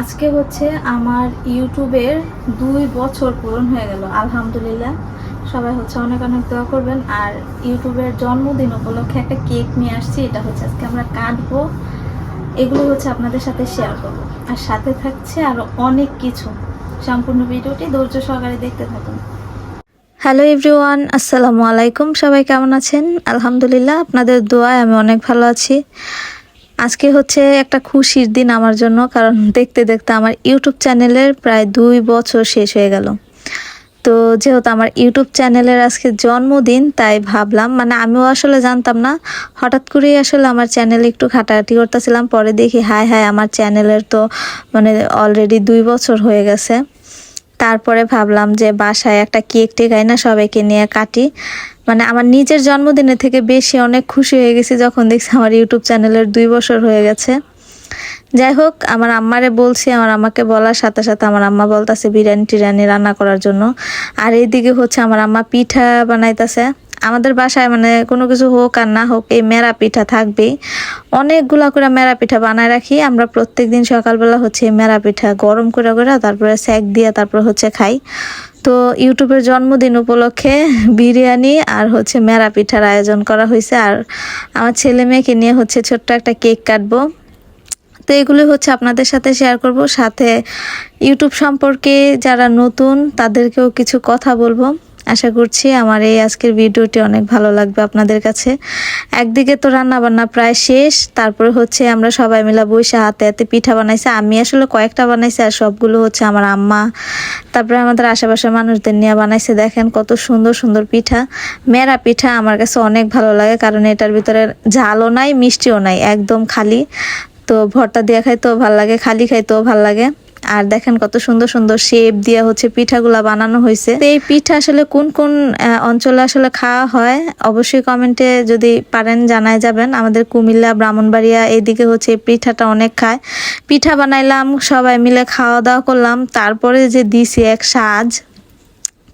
আজকে হচ্ছে আমার ইউটিউবের দুই বছর পূরণ হয়ে গেল, আলহামদুলিল্লাহ। সবাই হচ্ছে অনেক অনেক দোয়া করবেন। আর ইউটিউবের জন্মদিন উপলক্ষে একটা কেক নিয়ে আসছি, এটা হচ্ছে আজকে আমরা কাটবো। এগুলো হচ্ছে আপনাদের সাথে শেয়ার করব। আর সাথে থাকছে আরও অনেক কিছু। সম্পূর্ণ ভিডিওটি ধৈর্য সহকারে দেখতে থাকুন। হ্যালো এভরিওয়ান আসসালামু আলাইকুম। সবাই কেমন আছেন? আলহামদুলিল্লাহ, আপনাদের দোয়ায় আমি অনেক ভালো আছি। আজকে হচ্ছে একটা খুশির দিন আমার জন্য, কারণ দেখতে দেখতে আমার ইউটিউব চ্যানেলের প্রায় দুই বছর শেষ হয়ে গেল। তো যেহেতু আমার ইউটিউব চ্যানেলের আজকে জন্মদিন, তাই ভাবলাম মানে আমিও আসলে জানতাম না, হঠাৎ করেই আসলে আমার চ্যানেলে একটু ঘাটাঘাটি করতেছিলাম, পরে দেখি হায় হায় আমার চ্যানেলের তো মানে অলরেডি দুই বছর হয়ে গেছে। তারপরে ভাবলাম যে বাসায় একটা কেক টেকাই না সবাইকে নিয়ে কাটি। মানে আমার নিজের জন্মদিনের থেকে বেশি অনেক খুশি হয়ে গেছি যখন দেখছি আমার ইউটিউব চ্যানেলের দুই বছর হয়ে গেছে। যাই হোক, আমার আম্মারে বলছি, আমার আম্মাকে বলার সাথে সাথে আমার আম্মা বলতেছে বিরিয়ানি টিরিয়ানি রান্না করার জন্য। আর এইদিকে হচ্ছে আমার আম্মা পিঠা বানাইতেছে। আমাদের বাসায় মানে কোনো কিছু হোক আর না হোক, এই মেরা পিঠা থাকবেই। অনেকগুলা করে মেরা পিঠা বানায় রাখি। আমরা প্রত্যেক দিন সকালবেলা হচ্ছে মেরা পিঠা গরম করে করে তারপরে স্যাক দিয়ে তারপর হচ্ছে খাই। তো ইউটিউবের জন্মদিন উপলক্ষে বিরিয়ানি আর হচ্ছে মেরা পিঠার আয়োজন করা হয়েছে আর আমার ছেলে মেয়েকে নিয়ে হচ্ছে ছোট্ট একটা কেক কাটবো। তো এগুলো হচ্ছে আপনাদের সাথে শেয়ার করব। সাথে ইউটিউব সম্পর্কে যারা নতুন, তাদেরকেও কিছু কথা বলব। আশা করছি আমার এই আজকের ভিডিওটি অনেক ভালো লাগবে আপনাদের কাছে। একদিকে তো রান্না বান্না প্রায় শেষ, তারপরে হচ্ছে আমরা সবাই মিলে বসে হাতে হাতে পিঠা বানাইছি। আমি আসলে কয়েকটা বানাইছি আর সবগুলো হচ্ছে আমার আম্মা, তারপরে আমাদের আশেপাশের মানুষদের নিয়ে বানাইছে। দেখেন কত সুন্দর সুন্দর পিঠা। মেরা পিঠা আমার কাছে অনেক ভালো লাগে, কারণ এটার ভিতরে ঝালও নাই, মিষ্টিও নাই, একদম খালি। তো ভর্তা দিয়ে খাইতেও ভালো লাগে, খালি খাইতেও ভালো লাগে। আর দেখেন কত সুন্দর সুন্দর শেপ দিয়ে হচ্ছে পিঠাগুলা বানানো হয়েছে। এই পিঠা আসলে কোন কোন অঞ্চলে আসলে খাওয়া হয়, অবশ্যই কমেন্টে যদি পারেন জানায় যাবেন। আমাদের কুমিল্লা, ব্রাহ্মণবাড়িয়া এদিকে হচ্ছে পিঠাটা অনেক খায়। পিঠা বানাইলাম, সবাই মিলে খাওয়া দাওয়া করলাম। তারপরে যে দিছি এক সাজ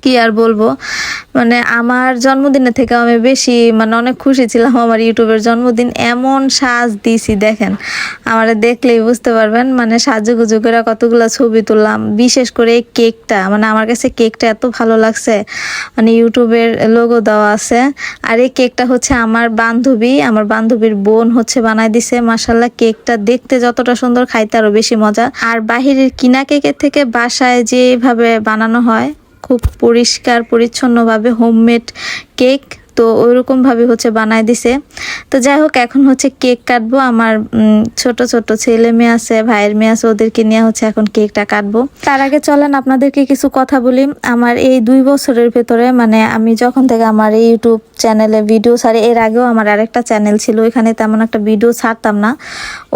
কি আর বলব? মানে আমার জন্মদিনের থেকে আমি বেশি মানে অনেক খুশি ছিলাম আমার ইউটিউবের জন্মদিন। এমন সাজ দিছি, দেখেন। আমার দেখলেই বুঝতে পারবেন মানে সাজুগুজু করে কতগুলো ছবি তুললাম। বিশেষ করে এই কেকটা মানে আমার কাছে কেকটা এত ভালো লাগছে। মানে ইউটিউবের লোগো দেওয়া আছে। আর এই কেকটা হচ্ছে আমার বান্ধবী, আমার বান্ধবীর বোন হচ্ছে বানাই দিছে। মাসাল্লাহ কেকটা দেখতে যতটা সুন্দর, খাইতে আরও বেশি মজা। আর বাহিরের কিনা কেকের থেকে বাসায় যেভাবে বানানো হয় খুব পরিষ্কার পরিচ্ছন্নভাবে হোমমেড কেক তো ওইরকম ভাবে হচ্ছে বানায় দিছে। তো যাই হোক, এখন হচ্ছে কেক কাটবো। আমার ছোট ছোট ছেলে মেয়ে আছে, ভাইয়ের মেয়ে আছে, ওদেরকে নিয়ে হচ্ছে এখন কেকটা কাটবো। তার আগে চলেন আপনাদেরকে কিছু কথা বলি। আমার এই দুই বছরের ভেতরে মানে আমি যখন থেকে আমার এই ইউটিউব চ্যানেলে ভিডিও ছাড়ি, এর আগেও আমার আরেকটা চ্যানেল ছিল, ওইখানে তেমন একটা ভিডিও ছাড়তাম না।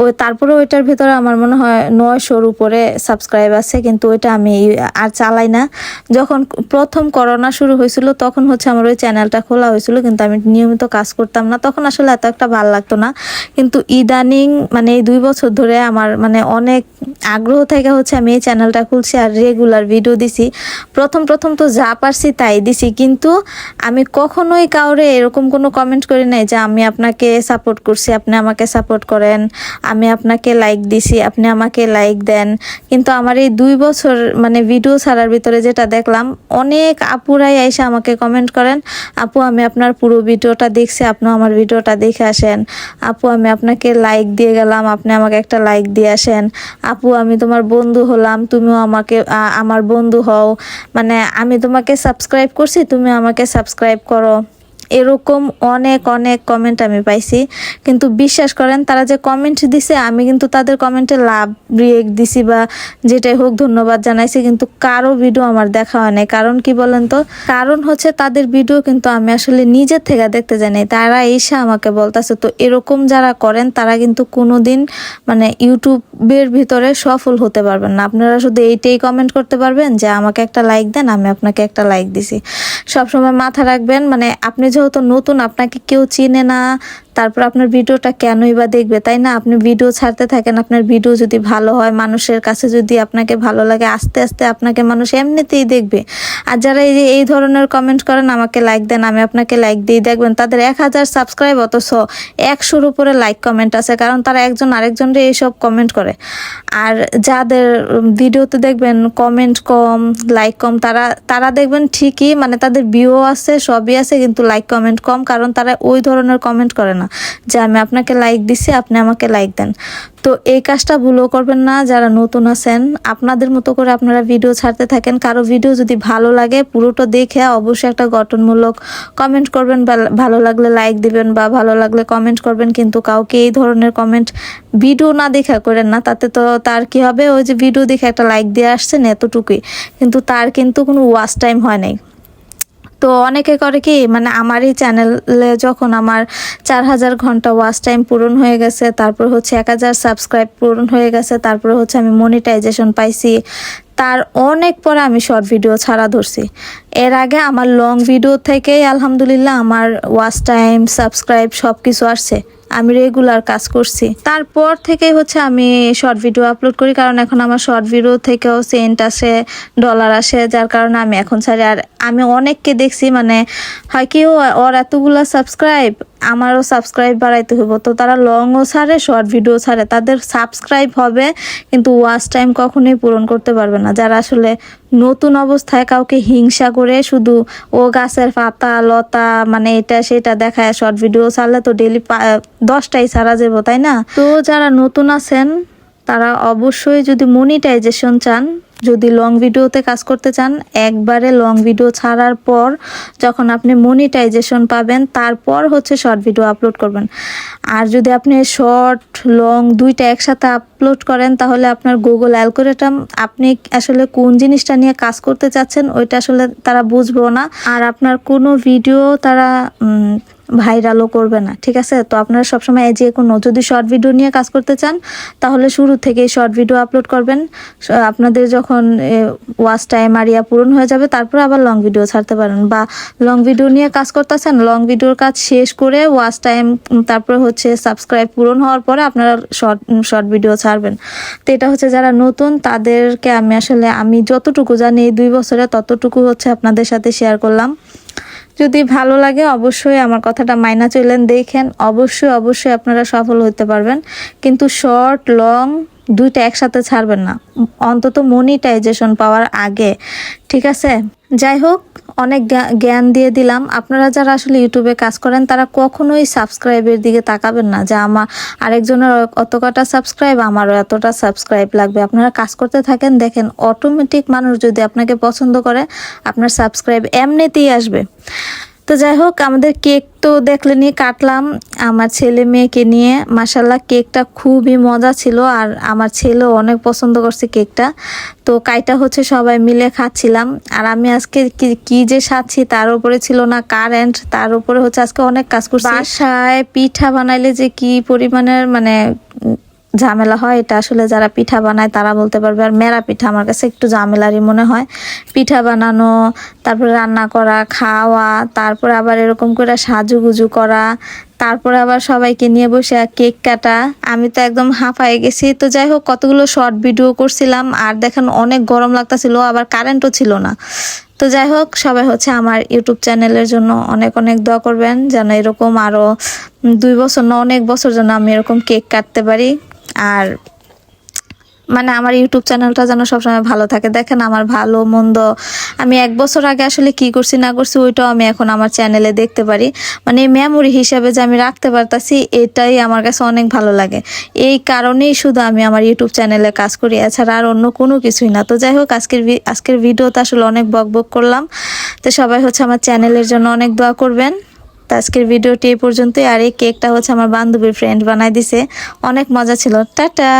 ও তারপরে ওইটার ভিতরে আমার মনে হয় নয়শোর উপরে সাবস্ক্রাইব আছে, কিন্তু ওইটা আমি আর চালাই না। যখন প্রথম করোনা শুরু হয়েছিল, তখন হচ্ছে আমার ওই চ্যানেলটা খোলা হয়েছিল। কিন্তু আমি নিয়মিত কাজ করতাম না। তখন আসলে এত একটা ভালো লাগতো না। কিন্তু ইদানিং মানে এই দুই বছর ধরে আমার মানে অনেক আগ্রহ থেকে হচ্ছে আমি এই চ্যানেলটা খুলছি আর রেগুলার ভিডিও দিছি। প্রথম প্রথম তো যা পারছি তাই দিছি। কিন্তু আমি কখনোই কাউরে এরকম কোনো কমেন্ট করি নাই যে আমি আপনাকে সাপোর্ট করছি, আপনি আমাকে সাপোর্ট করেন, আমি আপনাকে লাইক দিছি, আপনি আমাকে লাইক দেন। কিন্তু আমার এই দুই বছর মানে ভিডিও ছাড়ার ভিতরে যেটা দেখলাম, অনেক আপুরাই এসে আমাকে কমেন্ট করেন, আপু, আমি আপনার পুরো ভিডিওটা দেখছি আপনি আমার ভিডিওটা দেখে আসেন। আপু, আমি আপনাকে লাইক দিয়ে গেলাম, আপনি আমাকে একটা লাইক দিয়ে আসেন। আপু, আমি তোমার বন্ধু হলাম, তুমিও আমাকে আমার বন্ধু হও। মানে আমি তোমাকে সাবস্ক্রাইব করছি, তুমি আমাকে সাবস্ক্রাইব করো। এরকম অনেক অনেক কমেন্ট আমি পাইছি। কিন্তু বিশ্বাস করেন, তারা যে কমেন্ট দিছে, আমি কিন্তু তাদের কমেন্টে লাভ রিয়েক্ট দিছি বা যেটাই হোক ধন্যবাদ জানাইছি, কিন্তু কারও ভিডিও আমার দেখা হয় নাই। কারণ কি বলেন তো? কারণ হচ্ছে তাদের ভিডিও কিন্তু আমি আসলে নিজের থেকে দেখতে জানি, তারা এসে আমাকে বলতেছে। তো এরকম যারা করেন, তারা কিন্তু কোনোদিন মানে ইউটিউবের ভিতরে সফল হতে পারবেন না। আপনারা শুধু এইটাই কমেন্ট করতে পারবেন যে আমাকে একটা লাইক দেন, আমি আপনাকে একটা লাইক দিছি। সবসময় মাথা রাখবেন মানে আপনি যেহেতু নতুন আপনাকে কেউ চিনে না। তারপর আপনার ভিডিওটা কেনই বা দেখবে, তাই না? আপনি ভিডিও ছাড়তে থাকেন, আপনার ভিডিও যদি ভালো হয়, মানুষের কাছে যদি আপনাকে ভালো লাগে, আস্তে আস্তে আপনাকে মানুষ এমনিতেই দেখবে। আর যারা এই যে, এই ধরনের কমেন্ট করেন, আমাকে লাইক দেন, আমি আপনাকে লাইক দিই দেখবেন। তাদের এক হাজার সাবস্ক্রাইব অথচ একশোর উপরে লাইক কমেন্ট আছে, কারণ তারা একজন আরেকজনরে এইসব কমেন্ট করে। আর যাদের ভিডিওতে দেখবেন কমেন্ট কম লাইক কম, তারা তারা দেখবেন ঠিকই মানে তাদের ভিউ আছে, সবই আছে, কিন্তু লাইক কমেন্ট কম, কারণ তারা ওই ধরনের কমেন্ট করে না। যে আমি আপনাকে লাইক দিছি, আপনি আমাকে লাইক দেন। তো এই কাজটা ভুলও করবেন না, যারা নতুন আছেন, আপনাদের মতো করে আপনারা ভিডিও ছাড়তে থাকেন। কারও ভিডিও যদি ভালো লাগে, পুরোটা দেখে অবশ্যই একটা গঠনমূলক কমেন্ট করবেন, বা ভালো লাগলে লাইক দিবেন, বা ভালো লাগলে কমেন্ট করবেন, কিন্তু কাউকে এই ধরনের কমেন্ট ভিডিও না দেখা করেন না, তাতে তো তার কি হবে? ওই যে ভিডিও দেখে একটা লাইক দিয়ে আসছেন এতটুকুই। কিন্তু তার কিন্তু কোনো ওয়াচ টাইম হয় নাই। তো অনেকে করে কি মানে আমারই চ্যানেলে যখন আমার চার হাজার ঘণ্টা ওয়াচ টাইম পূরণ হয়ে গেছে, তারপর হচ্ছে এক হাজার সাবস্ক্রাইব পূরণ হয়ে গেছে, তারপর হচ্ছে আমি মনিটাইজেশন পাইছি। তার অনেক পরে আমি শর্ট ভিডিও ছাড়া ধরছি। এর আগে আমার লং ভিডিও থেকেই, আলহামদুলিল্লাহ, আমার ওয়াচ টাইম সাবস্ক্রাইব সব কিছু আসছে। আমি রেগুলার কাজ করছি। তারপর থেকে হচ্ছে আমি শর্ট ভিডিও আপলোড করি, কারণ এখন আমার শর্ট ভিডিও থেকেও সেন্ট আসে ডলার আসে, যার কারণে আমি এখন ছাড়ি। আর আমি অনেককে দেখছি মানে হয় কি ওর এতগুলো সাবস্ক্রাইব আমারও সাবস্ক্রাইব বাড়াইতে হইব। তো তারা লংও ছাড়ে শর্ট ভিডিও ছাড়ে। তাদের সাবস্ক্রাইব হবে, কিন্তু ওয়াচ টাইম কখনোই পূরণ করতে পারবে না। যারা আসলে নতুন অবস্থায় কাউকে হিংসা করে শুধু ও গাছের পাতা, লতা মানে এটা সেটা দেখায় শর্ট ভিডিও ছাড়লে তো ডেলি দশটাই ছাড়া যাব, তাই না? তো যারা নতুন আছেন তারা অবশ্যই যদি মনিটাইজেশন চান, যদি লং ভিডিওতে কাজ করতে চান, একবারে লং ভিডিও ছাড়ার পর যখন আপনি মনিটাইজেশন পাবেন, তারপর হচ্ছে শর্ট ভিডিও আপলোড করবেন। আর যদি আপনি শর্ট লং দুইটা একসাথে আপলোড করেন, তাহলে আপনার গুগল অ্যালগোরিদম আপনি আসলে কোন জিনিসটা নিয়ে কাজ করতে চাচ্ছেন, ওইটা আসলে তারা বুঝব না। আর আপনার কোনো ভিডিও তারা ভাইরালও করবে না, ঠিক আছে? তো আপনারা সবসময় যে কোনো, যদি শর্ট ভিডিও নিয়ে কাজ করতে চান, তাহলে শুরু থেকে শর্ট ভিডিও আপলোড করবেন। আপনাদের যখন ওয়াচ টাইম আরিয়া পূরণ হয়ে যাবে, তারপর আবার লং ভিডিও ছাড়তে পারেন। বা লং ভিডিও নিয়ে কাজ করতে চান লং ভিডিওর কাজ শেষ করে ওয়াচ টাইম তারপরে হচ্ছে সাবস্ক্রাইব পূরণ হওয়ার পরে আপনারা শর্ট শর্ট ভিডিও ছাড়বেন। তো এটা হচ্ছে যারা নতুন, তাদেরকে আমি আসলে, আমি যতটুকু জানি এই দুই বছরে ততটুকু হচ্ছে আপনাদের সাথে শেয়ার করলাম। যদি ভালো লাগে, অবশ্যই আমার কথাটা মাইনা চলেন দেখেন। অবশ্যই অবশ্যই আপনারা সফল হতে পারবেন। কিন্তু শর্ট লং দুইটা একসাথে ছাড়বেন না। অন্তত মনিটাইজেশন পাওয়ার আগে, ঠিক আছে? যাই হোক, অনেক জ্ঞান দিয়ে দিলাম। আপনারা যারা আসলে ইউটিউবে কাজ করেন, তারা কখনোই সাবস্ক্রাইবের দিকে তাকাবেন না। যে আমার আরেকজনের অত কটা সাবস্ক্রাইব আমারও এতটা সাবস্ক্রাইব লাগবে। আপনারা কাজ করতে থাকেন, দেখেন অটোমেটিক মানুষ যদি আপনাকে পছন্দ করে, আপনার সাবস্ক্রাইব এমনিতেই আসবে। তো যাই হোক, আমাদের কেক তো দেখলেনি কাটলাম। আমার ছেলে মেয়েকে নিয়ে। মাসাল্লাহ কেকটা খুবই মজা ছিল আর আমার ছেলেও অনেক পছন্দ করছে কেকটা। তো কাইটা হচ্ছে সবাই মিলে খাচ্ছিলাম। আর আমি আজকে কি- যে সাচ্ছি তার উপরে ছিল না কারেন্ট তার উপরে হচ্ছে আজকে অনেক কাজ করছি। বাসায় পিঠা বানাইলে যে কি পরিমাণের মানে ঝামেলা হয়, এটা আসলে যারা পিঠা বানায় তারা বলতে পারবে, আর মেরা পিঠা আমার কাছে একটু ঝামেলারই মনে হয়। পিঠা বানানো, তারপরে রান্না করা, খাওয়া, তারপরে আবার এরকম করে সাজুগুজু করা, তারপরে আবার সবাইকে নিয়ে বসে কেক কাটা। আমি তো একদম হাঁপায়ে গেছি। তো যাই হোক, কতগুলো শর্ট ভিডিও করছিলাম, আর দেখেন অনেক গরম লাগতাছিল, আবার কারেন্টও ছিল না। তো যাই হোক, সবাই হচ্ছে আমার ইউটিউব চ্যানেলের জন্য অনেক অনেক দোয়া করবেন, যেন এরকম আরও দুই বছর না, অনেক বছর যেন আমি এরকম কেক কাটতে পারি। আর মানে আমার ইউটিউব চ্যানেলটা যেন সবসময় ভালো থাকে। দেখেন আমার ভালো, মন্দ। আমি এক বছর আগে আসলে কি করছি, না করছি, ওইটাও আমি এখন আমার চ্যানেলে দেখতে পারি। মানে মেমোরি হিসাবে যে আমি রাখতে পারতাছি, এটাই আমার কাছে অনেক ভালো লাগে। এই কারণেই শুধু আমি আমার ইউটিউব চ্যানেলে কাজ করি, এছাড়া আর অন্য কোনো কিছুই না। তো যাই হোক, আজকের আজকের ভিডিওতে আসলে অনেক বক বক করলাম। তো সবাই হচ্ছে আমার চ্যানেলের জন্য অনেক দোয়া করবেন। তো আজকের ভিডিওটি এই পর্যন্তই। আর এই কেকটা হচ্ছে আমার বান্ধবীর ফ্রেন্ড বানাই দিছে। অনেক মজা ছিল। টাটা!